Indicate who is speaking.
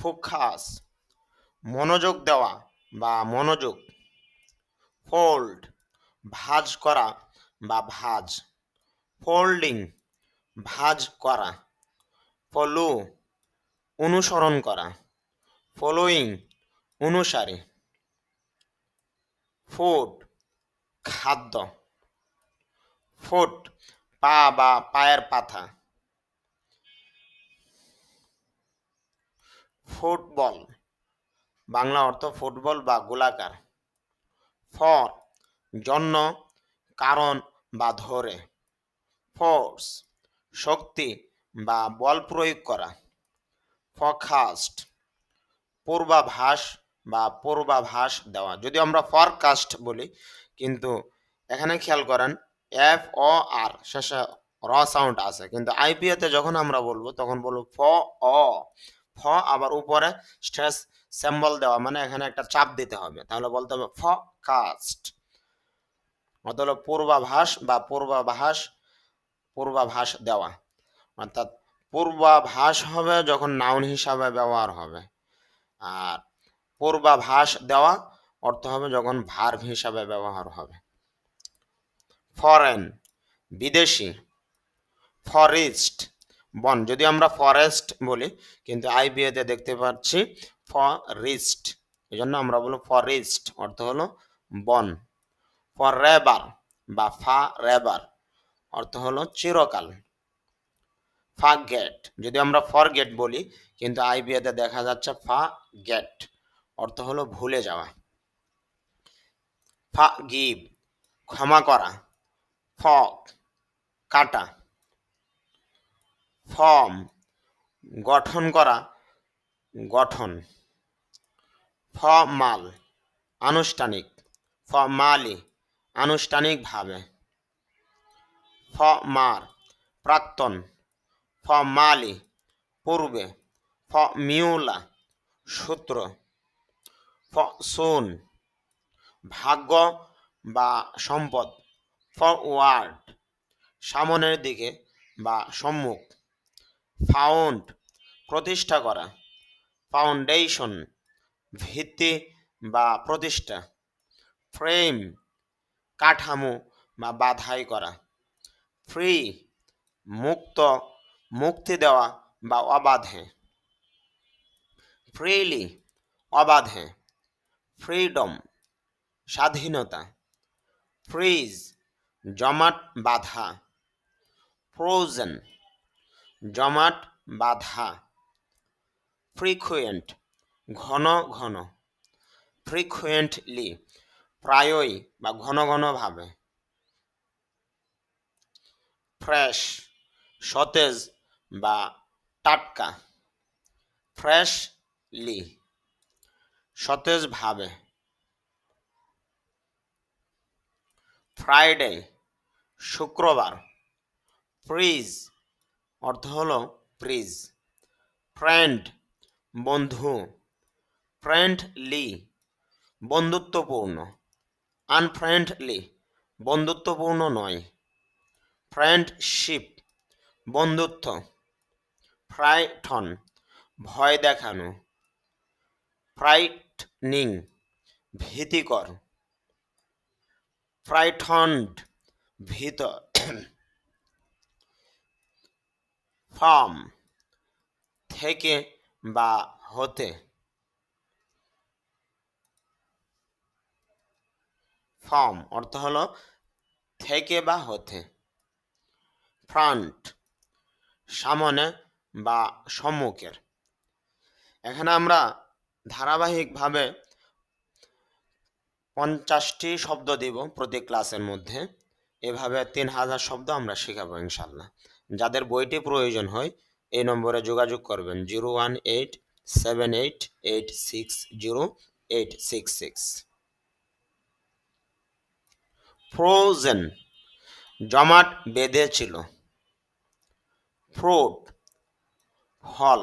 Speaker 1: Focus মনোযোগ দেওয়া বা মনোযোগ। ফোল্ড, ভাঁজ করা বা ভাঁজ। ফোল্ডিং, ভাঁজ করা। ফলো, অনুসরণ করা। ফলোয়িং, অনুসারে। ফুড খাদ্য। ফুট, পা বা পায়ের পাতা। ফুটবল। বাংলা অর্থ ফুটবল বা গোলাকার। ফর, জন্য, কারণ বা ধরে। ফোর্স, শক্তি বা বল প্রয়োগ করা। ফরকাস্ট, পূর্বাভাস বা পূর্বাভাস দেওয়া। যদি আমরা ফরকাস্ট বলি, কিন্তু এখানে খেয়াল করেন, এফ ও আর, শেষে র সাউন্ড আছে কিন্তু আইপিএতে যখন আমরা বলব, তখন বলব ফ, অ। ফ আবার উপরে স্ট্রেস সিম্বল দেওয়া মানে এখানে একটা চাপ দিতে হবে। তাহলে বলতে হবে ফ কাস্ট অতল পূর্বাভাস বা পূর্বাভাস পূর্বাভাস দেওয়া। অর্থাৎ পূর্বাভাস হবে যখন নাউন হিসাবে ব্যবহার হবে। আর পূর্বাভাস দেওয়া অর্থ হবে যখন ভার্ভ হিসাবে ব্যবহার হবে। ফরেন বিদেশি। ফরেস্ট বন। যদি আমরা ফরেস্ট বলি, কিন্তু আই আইবিএতে দেখতে পাচ্ছি ফরেস্ট এই জন্য আমরা বলব ফরেস্ট অর্থ হলো বন। ফর রেবার বা ফা রেবার অর্থ হলো চিরকাল। ফা গেট যদি আমরা ফর গেট বলি, কিন্তু আই আইবিএতে দেখা যাচ্ছে ফা গেট অর্থ হলো ভুলে যাওয়া। ফা গিভ ক্ষমা করা। ফক কাটা। ফর্ম গঠন করা গঠন। ফমাল আনুষ্ঠানিক। ফমালি আনুষ্ঠানিকভাবে। ফমার প্রাক্তন। ফমালি পূর্বে। ফমিউলা সূত্র। ফসুন ভাগ্য বা সম্পদ। ফরওয়ার্ড, সামনের দিকে বা সম্মুখ। ফাউন্ড, প্রতিষ্ঠা করা। ফাউন্ডেশন, ভিত্তি বা প্রতিষ্ঠা। ফ্রেম, কাঠামো বা বাধাই করা। ফ্রি, মুক্ত, মুক্তি দেওয়া বা অবাধে। ফ্রিলি, অবাধে। ফ্রিডম, স্বাধীনতা। ফ্রিজ, জমাট বাধা। ফ্রোজেন জমাট বাধা। ফ্রিকুয়েন্ট ঘন ঘন। ফ্রিকুয়েন্টলি প্রায়ই বা ঘন ঘনভাবে ফ্রেশ সতেজ বা টাটকা। ফ্রেশলি সতেজভাবে ফ্রাইডে শুক্রবার। ফ্রিজ অর্থ হলো ফ্রিজ ফ্রেন্ড, বন্ধু। ফ্রেন্ডলি, বন্ধুত্বপূর্ণ। আনফ্রেন্ডলি, বন্ধুত্বপূর্ণ নয়। ফ্রেন্ডশিপ, বন্ধুত্ব। ফ্রাইটন, ভয় দেখানো। ফ্রাইটনিং, ভীতিকর। ফ্রাইটন্ড, ভীত। ফার্ম থেকে বা হতে। ফর্ম অর্থ হলো থেকে বা হতে। ফ্রন্ট, সামনে বা সম্মুখের। এখানে আমরা ধারাবাহিকভাবে পঞ্চাশটি শব্দ দিব প্রতি ক্লাসের মধ্যে। এভাবে তিন হাজার শব্দ আমরা শেখাবো ইনশাল্লাহ। যাদের বইটি প্রয়োজন হয়, এই নম্বরে যোগাযোগ করবেন zero one eight seven eight eight six zero eight six six. Frozen, জমাট বেঁধেছিল। ফ্রুট ফল